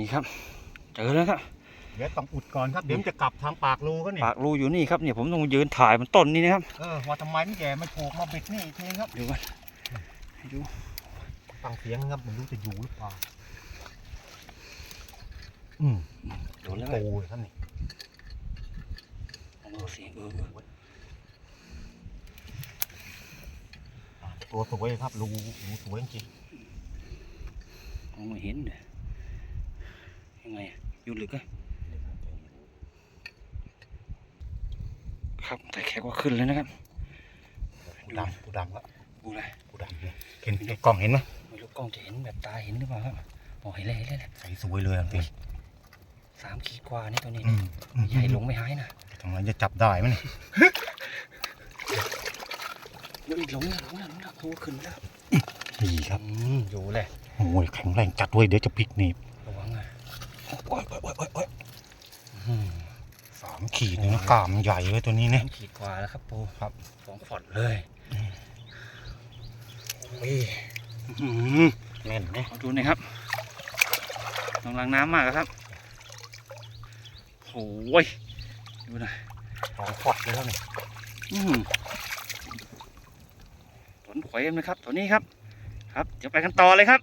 นี่ครับ เจอแล้วครับเดี๋ยวต้องอุดก่อนครับเดี๋ยวมันจะกลับทางปากรูก็นี่ปากรูอยู่นี่ครับเนี่ยผมต้องยืนถ่ายมันต้นนี้นะครับเออว่าทำไมมันแย่ไม่ผูกมาบิดนี่อีกทีครับดูกันให้ดูฟังเสียงครับไม่รู้จะอยู่หรือเปล่าอืมโดนแล้วโอ้ยครับนี่โอ้เสียงเออเอออะตัวสวยครับรูรูสวยจริงมองไม่เห็นเลยยังไงอะอยู่ ลึกอะครับแต่แค่ว่าขึ้นเลยนะครับกูดำกูดำครับดูเลยกูดำเนี่ยเห็นในกล้องเห็นไหมไม่รู้กล้องจะเห็นแบบตาเห็นหรือเปล่าครับมองเห็นเลยเห็นเลยใสสวยเลยอะพี่สามขีดกว่านี่ตัวนี้อืมอืมใหญ่ลงไม่หายนะทำไมจะจับได้ไหมเนี่ยเฮ้ยลงแล้วลงแล้วลงแล้วโอ้ขึ้นแล้วนี่ครับอืมอยู่เลยโอ้ยแข็งแรงจัดเว้ยเดี๋ยวจะพลิกหนีบระวังอะ โอ้ยโอ้ยโอ้ยโอ้ยโอ้ยอืมสามขีดเลยนะกล้ามใหญ่เลยตัวนี้เนี่ยสามขีดกว่าแล้วครับปูครับสองฟอดเลยนี่อืมแน่นนะขอดูหน่อยครับลองล้างน้ำมากอะครับโอ้ยดูหนะสองฟอดเลยแล้วเนี่ยอืมผลหวยนะครับตัวนี้ครับ ครับ เดี๋ยวไปกันต่อเลยครับ